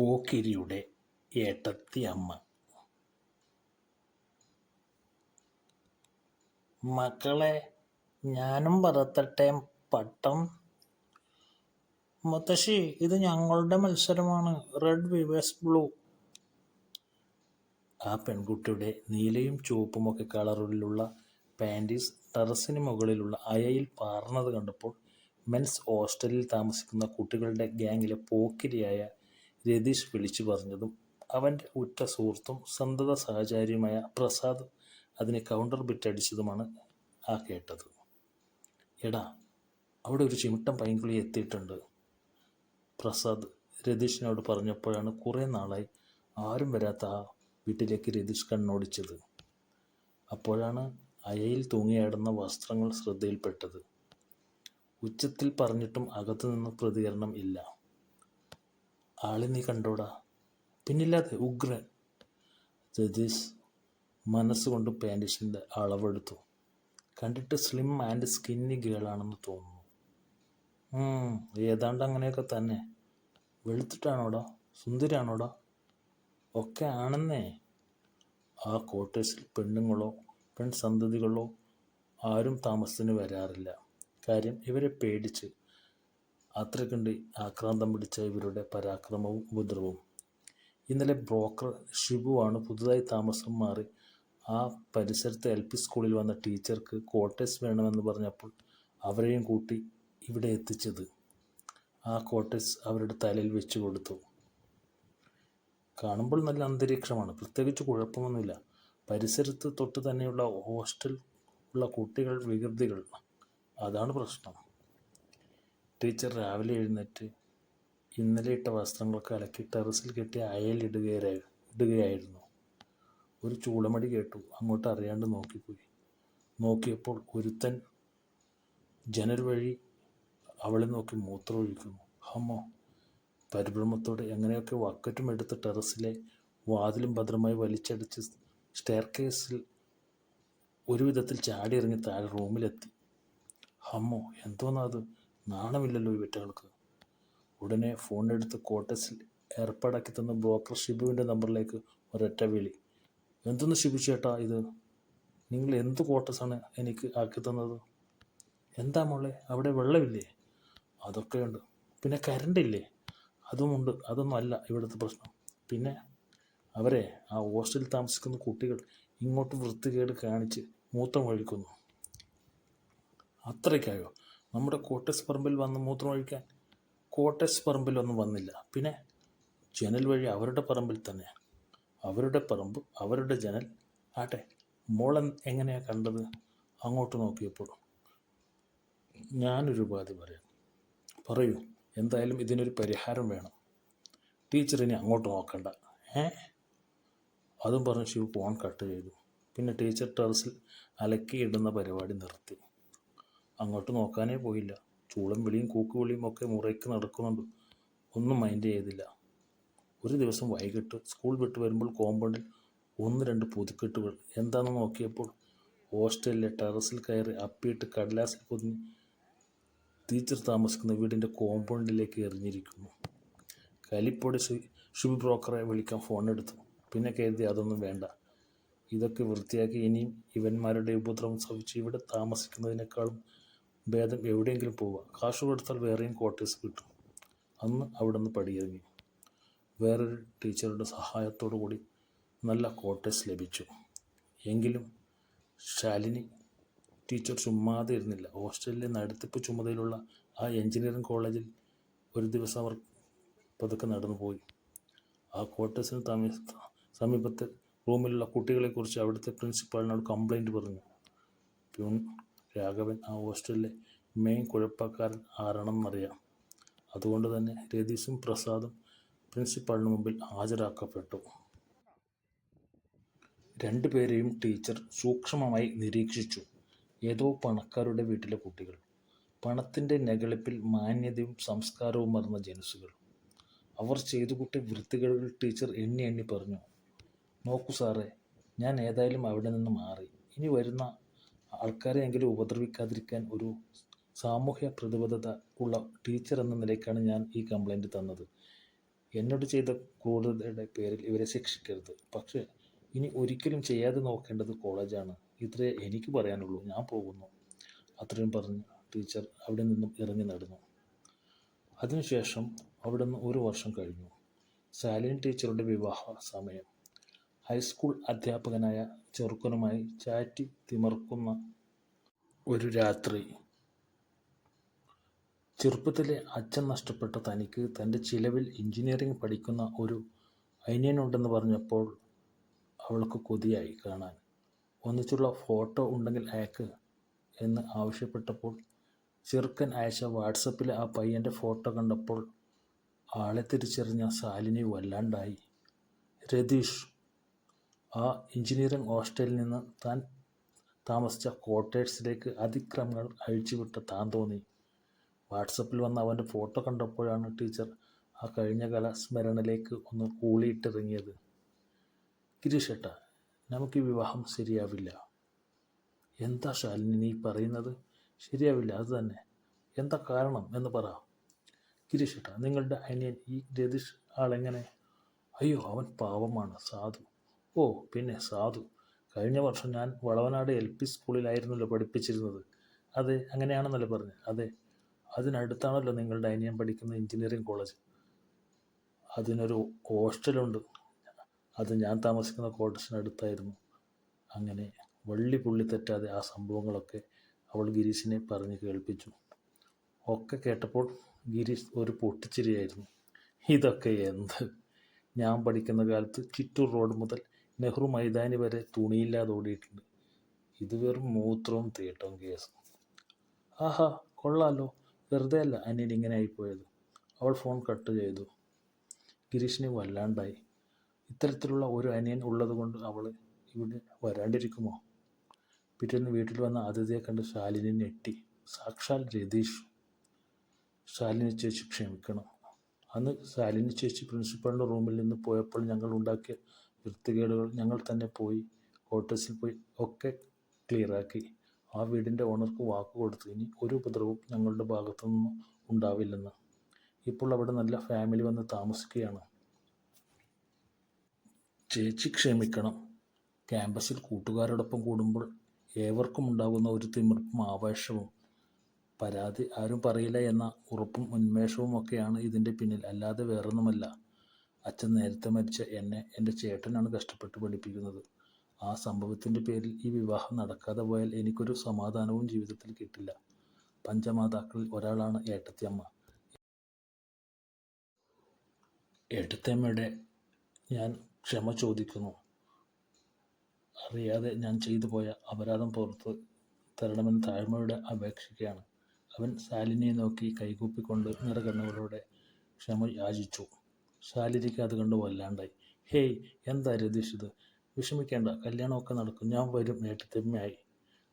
പോക്കിരിയുടെ ഏട്ടത്തി അമ്മ മക്കളെ ഞാനും പറത്തട്ടെ പട്ടം. മുത്തശ്ശി ഇത് ഞങ്ങളുടെ മത്സരമാണ്. റെഡ് വിവേഴ്സ് ബ്ലൂ ആ പെൺകുട്ടിയുടെ നീലയും ചുവപ്പുമൊക്കെ കളറിലുള്ള പാന്റീസ് ടെറസിന് മുകളിലുള്ള അയയിൽ പാർന്നത് കണ്ടപ്പോൾ മെൻസ് ഹോസ്റ്റലിൽ താമസിക്കുന്ന കുട്ടികളുടെ ഗ്യാങ്ങിലെ പോക്കിരിയായ രതീഷ് വിളിച്ചു പറഞ്ഞതും അവന്റെ ഉറ്റ സുഹൃത്തും സന്തത സഹചാരിയുമായ പ്രസാദ് അതിന് കൗണ്ടർ ബിറ്റടിച്ചതുമാണ് ആ കേട്ടത്. എടാ അവിടെ ഒരു ചിമിട്ടം പൈൻകുളി എത്തിയിട്ടുണ്ട്. പ്രസാദ് രതീഷിനോട് പറഞ്ഞപ്പോഴാണ് കുറേ നാളായി ആരും വരാത്ത ആ വീട്ടിലേക്ക് രതീഷ് കണ്ണോടിച്ചത്. അപ്പോഴാണ് അയയിൽ തൂങ്ങിയാടുന്ന വസ്ത്രങ്ങൾ ശ്രദ്ധയിൽപ്പെട്ടത്. ഉച്ചത്തിൽ പറഞ്ഞിട്ടും അകത്തു നിന്ന് പ്രതികരണം ഇല്ല. ആളെ നീ കണ്ടോടാ? പിന്നില്ലാതെ ഉഗ്രൻ. രതീഷ് മനസ്സുകൊണ്ട് പാന്റീസിന്റെ അളവെടുത്തു. കണ്ടിട്ട് സ്ലിം ആൻഡ് സ്കിന്നി ഗേളാണെന്ന് തോന്നുന്നു. ഏതാണ്ട് അങ്ങനെയൊക്കെ തന്നെ. വെളുത്തിട്ടാണോടാ? സുന്ദരിയാണോടാ? ഒക്കെ ആണെന്നേ. ആ ക്വാർട്ടേഴ്സിൽ പെണ്ണുങ്ങളോ പെൺസന്തതികളോ ആരും താമസത്തിന് വരാറില്ല. കാര്യം ഇവരെ പേടിച്ച് അത്രക്കണ്ട് ആക്രാന്തം പിടിച്ച ഇവരുടെ പരാക്രമവും ഉപദ്രവവും. ഇന്നലെ ബ്രോക്കർ ഷിബുവാണ് പുതുതായി താമസം മാറി ആ പരിസരത്തെ എൽ പി സ്കൂളിൽ വന്ന ടീച്ചർക്ക് ക്വാർട്ടേഴ്സ് വേണമെന്ന് പറഞ്ഞപ്പോൾ അവരെയും കൂട്ടി ഇവിടെ എത്തിച്ചത്. ആ ക്വാർട്ടേഴ്സ് അവരുടെ തലയിൽ വെച്ച് കൊടുത്തു. കാണുമ്പോൾ നല്ല അന്തരീക്ഷമാണ് പ്രത്യേകിച്ച് കുഴപ്പമൊന്നുമില്ല. പരിസരത്ത് തൊട്ട് തന്നെയുള്ള ഹോസ്റ്റൽ ഉള്ള കുട്ടികൾ വികൃതികൾ അതാണ് പ്രശ്നം. ടീച്ചർ രാവിലെ എഴുന്നേറ്റ് ഇന്നലെ ഇട്ട വസ്ത്രങ്ങളൊക്കെ അലക്കി ടെറസിൽ കെട്ടി അയലിടുകയായി ഇടുകയായിരുന്നു. ഒരു ചൂളമടി കേട്ടു. അങ്ങോട്ട് അറിയാണ്ട് നോക്കിപ്പോയി. നോക്കിയപ്പോൾ ഒരുത്തൻ ജനൽ വഴി അവളെ നോക്കി മൂത്രമൊഴിക്കുന്നു. ഹമ്മോ പരിഭ്രമത്തോടെ എങ്ങനെയൊക്കെ വക്കറ്റും എടുത്ത് ടെറസിലെ വാതിലും ഭദ്രമായി വലിച്ചടിച്ച് സ്റ്റെയർ കേസിൽ ഒരു വിധത്തിൽ ചാടി ഇറങ്ങി താഴെ റൂമിലെത്തി. ഹമ്മോ എന്തോന്നാ അത്? നാണമില്ലല്ലോ ഈ വെറ്റകൾക്ക്. ഉടനെ ഫോണെടുത്ത് കോട്ടസിൽ ഏർപ്പാടാക്കി തന്ന ബ്രോക്കർ ഷിബുവിന്റെ നമ്പറിലേക്ക് ഒരൊറ്റ വിളി. എന്തൊന്ന് ഷിബു ചേട്ടാ ഇത്? നിങ്ങൾ എന്ത് കോട്ടസാണ് എനിക്ക് ആക്കി തന്നത്? എന്താ മോളെ അവിടെ വെള്ളമില്ലേ? അതൊക്കെയുണ്ട്. പിന്നെ കരണ്ടില്ലേ? അതുമുണ്ട്. അതൊന്നും അല്ല ഇവിടുത്തെ പ്രശ്നം. പിന്നെ അവരെ ആ ഹോസ്റ്റലിൽ താമസിക്കുന്ന കുട്ടികൾ ഇങ്ങോട്ട് വൃത്തികേട് കാണിച്ച് മൂത്രം ഒഴിക്കുന്നു. അത്രയ്ക്കായോ? നമ്മുടെ കോട്ടസ് പറമ്പിൽ വന്ന് മൂത്രം ഒഴിക്കാൻ പറമ്പിൽ പറമ്പിലൊന്നും വന്നില്ല. പിന്നെ ജനൽ വഴി അവരുടെ പറമ്പിൽ തന്നെ. അവരുടെ പറമ്പ് അവരുടെ ജനൽ. ആട്ടെ മോളൻ എങ്ങനെയാണ് കണ്ടത്? അങ്ങോട്ട് നോക്കിയപ്പോൾ ഞാനൊരു ഉപാധി പറയാം. പറയൂ എന്തായാലും ഇതിനൊരു പരിഹാരം വേണം. ടീച്ചർ ഇനി അങ്ങോട്ട് നോക്കണ്ട. ഏ? അതും പറഞ്ഞ് ശിവ് ഫോൺ കട്ട് ചെയ്തു. പിന്നെ ടീച്ചർ ടെറസിൽ അലക്കിയിടുന്ന പരിപാടി നിർത്തി. അങ്ങോട്ട് നോക്കാനേ പോയില്ല. ചൂളം വിളിയും കൂക്കുവിളിയും ഒക്കെ മുറയ്ക്ക് നടക്കുന്നുണ്ട്. ഒന്നും മൈൻഡ് ചെയ്തില്ല. ഒരു ദിവസം വൈകിട്ട് സ്കൂൾ വിട്ട് വരുമ്പോൾ കോമ്പൗണ്ടിൽ ഒന്ന് രണ്ട് പുതുക്കെട്ടുകൾ. എന്താണെന്ന് നോക്കിയപ്പോൾ ഹോസ്റ്റലിലെ ടെറസിൽ കയറി അപ്പിയിട്ട് കടലാസിൽ പൊതിഞ്ഞ് ടീച്ചർ താമസിക്കുന്ന വീടിന്റെ കോമ്പൗണ്ടിലേക്ക് എറിഞ്ഞിരിക്കുന്നു. കലിപ്പോടെ ഷുബ് ബ്രോക്കറെ വിളിക്കാൻ ഫോൺ എടുത്തു. പിന്നെ കരുതി അതൊന്നും വേണ്ട. ഇതൊക്കെ വൃത്തിയാക്കി ഇനിയും ഇവന്മാരുടെ ഉപദ്രവം സഹിച്ച് ഇവിടെ താമസിക്കുന്നതിനേക്കാളും ഭേദം എവിടെയെങ്കിലും പോവുക. കാശ് കൊടുത്താൽ വേറെയും ക്വാർട്ടേഴ്സ് കിട്ടും. അന്ന് അവിടെ നിന്ന് പടിയിറങ്ങി. വേറൊരു ടീച്ചറുടെ സഹായത്തോടു കൂടി നല്ല ക്വാർട്ടേഴ്സ് ലഭിച്ചു. എങ്കിലും ശാലിനി ടീച്ചർ ചുമ്മാതെ ഇരുന്നില്ല. ഹോസ്റ്റലിലെ നടത്തിപ്പ് ചുമതലയുള്ള ആ എഞ്ചിനീയറിംഗ് കോളേജിൽ ഒരു ദിവസം അവർ പതുക്കെ നടന്നു പോയി ആ ക്വാർട്ടേഴ്സിന് തമി സമീപത്തെ റൂമിലുള്ള കുട്ടികളെക്കുറിച്ച് അവിടുത്തെ പ്രിൻസിപ്പാളിനോട് കംപ്ലൈന്റ് പറഞ്ഞു. രാഘവൻ ആ ഹോസ്റ്റലിലെ മെയിൻ കുഴപ്പക്കാരൻ ആരാണെന്നറിയാം അതുകൊണ്ട് തന്നെ രതീഷും പ്രസാദും പ്രിൻസിപ്പാളിന് മുമ്പിൽ ഹാജരാക്കപ്പെട്ടു. രണ്ടുപേരെയും ടീച്ചർ സൂക്ഷ്മമായി നിരീക്ഷിച്ചു. ഏതോ പണക്കാരുടെ വീട്ടിലെ കുട്ടികൾ. പണത്തിന്റെ നെഗളിപ്പിൽ മാന്യതയും സംസ്കാരവും മറന്ന ജനുസുകൾ അവർ ചെയ്തു കൂട്ടിയ വൃത്തികളിൽ ടീച്ചർ എണ്ണി എണ്ണി പറഞ്ഞു നോക്കൂ സാറേ ഞാൻ ഏതായാലും അവിടെ നിന്ന് മാറി. ഇനി വരുന്ന ആൾക്കാരെ എങ്കിലും ഉപദ്രവിക്കാതിരിക്കാൻ ഒരു സാമൂഹ്യ പ്രതിബദ്ധത ഉള്ള ടീച്ചർ എന്ന നിലയ്ക്കാണ് ഞാൻ ഈ കംപ്ലൈന്റ് തന്നത്. എന്നോട് ചെയ്ത ക്രൂരതയുടെ പേരിൽ ഇവരെ ശിക്ഷിക്കരുത്. പക്ഷേ ഇനി ഒരിക്കലും ചെയ്യാതെ നോക്കേണ്ടത് കോളേജാണ് ഇത്രേ എനിക്ക് പറയാനുള്ളൂ. ഞാൻ പോകുന്നു. അത്രയും പറഞ്ഞ് ടീച്ചർ അവിടെ നിന്നും ഇറങ്ങി നടന്നു. അതിനുശേഷം അവിടെ നിന്ന് ഒരു വർഷം കഴിഞ്ഞു. സാലിൻ ടീച്ചറുടെ വിവാഹ സമയം. ഹൈസ്കൂൾ അധ്യാപകനായ ചെറുക്കനുമായി ചാറ്റി തിമർക്കുന്ന ഒരു രാത്രി. ചെറുപ്പത്തിലെ അച്ഛൻ നഷ്ടപ്പെട്ട തനിക്ക് തന്റെ ചിലവിൽ എഞ്ചിനീയറിംഗ് പഠിക്കുന്ന ഒരു അനിയനുണ്ടെന്ന് പറഞ്ഞപ്പോൾ അവൾക്ക് കൊതിയായി കാണാൻ. ഒന്നിച്ചുള്ള ഫോട്ടോ ഉണ്ടെങ്കിൽ അയക്ക് എന്ന് ആവശ്യപ്പെട്ടപ്പോൾ ചെറുക്കൻ അയച്ച വാട്സപ്പിലെ ആ പയ്യന്റെ ഫോട്ടോ കണ്ടപ്പോൾ ആളെ തിരിച്ചറിഞ്ഞ സാലിനി വല്ലാണ്ടായി. രതീഷ് ആ എഞ്ചിനീയറിംഗ് ഹോസ്റ്റലിൽ നിന്ന് താൻ താമസിച്ച ക്വാർട്ടേഴ്സിലേക്ക് അതിക്രമങ്ങൾ അഴിച്ചുവിട്ട താൻ തോന്നി. വാട്സപ്പിൽ വന്ന അവന്റെ ഫോട്ടോ കണ്ടപ്പോഴാണ് ടീച്ചർ ആ കഴിഞ്ഞ കല സ്മരണയിലേക്ക് ഒന്ന് കൂളിയിട്ടിറങ്ങിയത്. ഗിരീഷേട്ട നമുക്ക് ഈ വിവാഹം ശരിയാവില്ല. എന്താ ശാലിനി നീ പറയുന്നത്? ശരിയാവില്ല അത് തന്നെ. എന്താ കാരണം എന്ന് പറ. ഗിരീഷേട്ട നിങ്ങളുടെ അനിയൻ ഈ രതീഷ് ആളെങ്ങനെ? അയ്യോ അവൻ പാവമാണ് സാധു. ഓ പിന്നെ സാധു. കഴിഞ്ഞ വർഷം ഞാൻ വളവനാട് എൽ പി സ്കൂളിലായിരുന്നല്ലോ പഠിപ്പിച്ചിരുന്നത്. അതെ അങ്ങനെയാണെന്നല്ലേ പറഞ്ഞു. അതെ അതിനടുത്താണല്ലോ നിങ്ങളുടെ അനിയൻ പഠിക്കുന്ന എഞ്ചിനീയറിംഗ് കോളേജ്. അതിനൊരു ഹോസ്റ്റലുണ്ട്. അത് ഞാൻ താമസിക്കുന്ന ക്വാർട്ടേഴ്സിനടുത്തായിരുന്നു അങ്ങനെ വള്ളി പുള്ളി തെറ്റാതെ ആ സംഭവങ്ങളൊക്കെ അവൾ ഗിരീഷിനെ പറഞ്ഞ് കേൾപ്പിച്ചു. ഒക്കെ കേട്ടപ്പോൾ ഗിരീഷ് ഒരു പൊട്ടിച്ചിരിയായിരുന്നു. ഇതൊക്കെ എന്ത്? ഞാൻ പഠിക്കുന്ന കാലത്ത് ചിറ്റൂർ റോഡ് മുതൽ നെഹ്റു മൈതാനി വരെ തുണിയില്ലാതെ ഓടിയിട്ടുണ്ട്. ഇത് വെറും മൂത്രവും തീട്ടവും കേസ്. ആഹാ കൊള്ളാലോ. വെറുതെ അല്ല അനിയൻ ഇങ്ങനെ ആയിപ്പോയത്. അവൾ ഫോൺ കട്ട് ചെയ്തു. ഗിരീഷിന് വല്ലാണ്ടായി. ഇത്തരത്തിലുള്ള ഒരു അനിയൻ ഉള്ളതുകൊണ്ട് അവൾ ഇവിടെ വരാണ്ടിരിക്കുമോ? പിറ്റേന്ന് വീട്ടിൽ വന്ന അതിഥിയെ കണ്ട് ശാലിനി ഞെട്ടി. സാക്ഷാൽ രതീഷ്. ശാലിനി ചേച്ചി ക്ഷമിക്കണം. അന്ന് ശാലിനി ചേച്ചി പ്രിൻസിപ്പളിന്റെ റൂമിൽ നിന്ന് പോയപ്പോൾ ഞങ്ങൾ ഉണ്ടാക്കിയ വൃത്തികേടുകൾ ഞങ്ങൾ തന്നെ പോയി ക്വാർട്ടേഴ്സിൽ പോയി ഒക്കെ ക്ലിയറാക്കി ആ വീടിന്റെ ഓണർക്ക് വാക്ക് കൊടുത്തു ഇനി ഒരു ഉപദ്രവവും ഞങ്ങളുടെ ഭാഗത്തു നിന്നും ഉണ്ടാവില്ലെന്ന്. ഇപ്പോൾ അവിടെ നല്ല ഫാമിലി വന്ന് താമസിക്കുകയാണ്. ചേച്ചി ക്ഷമിക്കണം. ക്യാമ്പസിൽ കൂട്ടുകാരോടൊപ്പം കൂടുമ്പോൾ ഏവർക്കും ഉണ്ടാകുന്ന ഒരു തിമിർപ്പും ആവേശവും പരാതി ആരും പറയില്ല എന്ന ഉറപ്പും ഉന്മേഷവും ഒക്കെയാണ് ഇതിന്റെ പിന്നിൽ. അല്ലാതെ വേറൊന്നുമല്ല. അച്ഛൻ നേരത്തെ മരിച്ച എന്നെ എന്റെ ചേട്ടനാണ് കഷ്ടപ്പെട്ട് പഠിപ്പിക്കുന്നത്. ആ സംഭവത്തിന്റെ പേരിൽ ഈ വിവാഹം നടക്കാതെ പോയാൽ എനിക്കൊരു സമാധാനവും ജീവിതത്തിൽ കിട്ടില്ല. പഞ്ചമാതാക്കളിൽ ഒരാളാണ് ഏട്ടത്തിയമ്മ. ഏട്ടത്തിയമ്മയുടെ ഞാൻ ക്ഷമ ചോദിക്കുന്നു. അറിയാതെ ഞാൻ ചെയ്തു പോയ അപരാധം പുറത്ത് തരണമെന്ന് താഴ്മയോടെ അപേക്ഷിക്കുകയാണ്. അവൻ ശാലിനിയെ നോക്കി കൈകൂപ്പിക്കൊണ്ട് നിറകണ്ണുകളോടെ ക്ഷമ യാചിച്ചു. ശാലിനിക്ക് അത് കണ്ട് വല്ലാണ്ടായി. ഹേയ് എന്താ രതീഷ് ഇത്? വിഷമിക്കേണ്ട കല്യാണമൊക്കെ നടക്കും ഞാൻ വരും നേട്ടത്തെമ്മയായി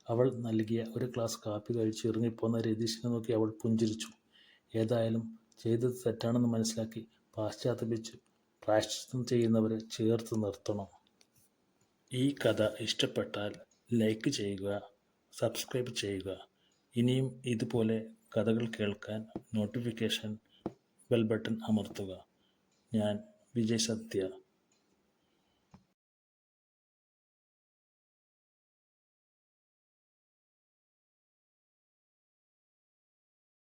അവൾ നൽകിയ ഒരു ഗ്ലാസ് കാപ്പി കഴിച്ച് ഇറങ്ങിപ്പോന്ന രതീഷിനെ നോക്കി അവൾ പുഞ്ചിരിച്ചു. ഏതായാലും ചെയ്തത് തെറ്റാണെന്ന് മനസ്സിലാക്കി പാശ്ചാത്തപിച്ച് പ്രായശ്ചിത്തം ചെയ്യുന്നവരെ ചേർത്ത് നിർത്തണം. ഈ കഥ ഇഷ്ടപ്പെട്ടാൽ ലൈക്ക് ചെയ്യുക സബ്സ്ക്രൈബ് ചെയ്യുക. ഇനിയും ഇതുപോലെ കഥകൾ കേൾക്കാൻ നോട്ടിഫിക്കേഷൻ ബെൽ ബട്ടൺ അമർത്തുക. ഞാൻ വിജയ് സത്യ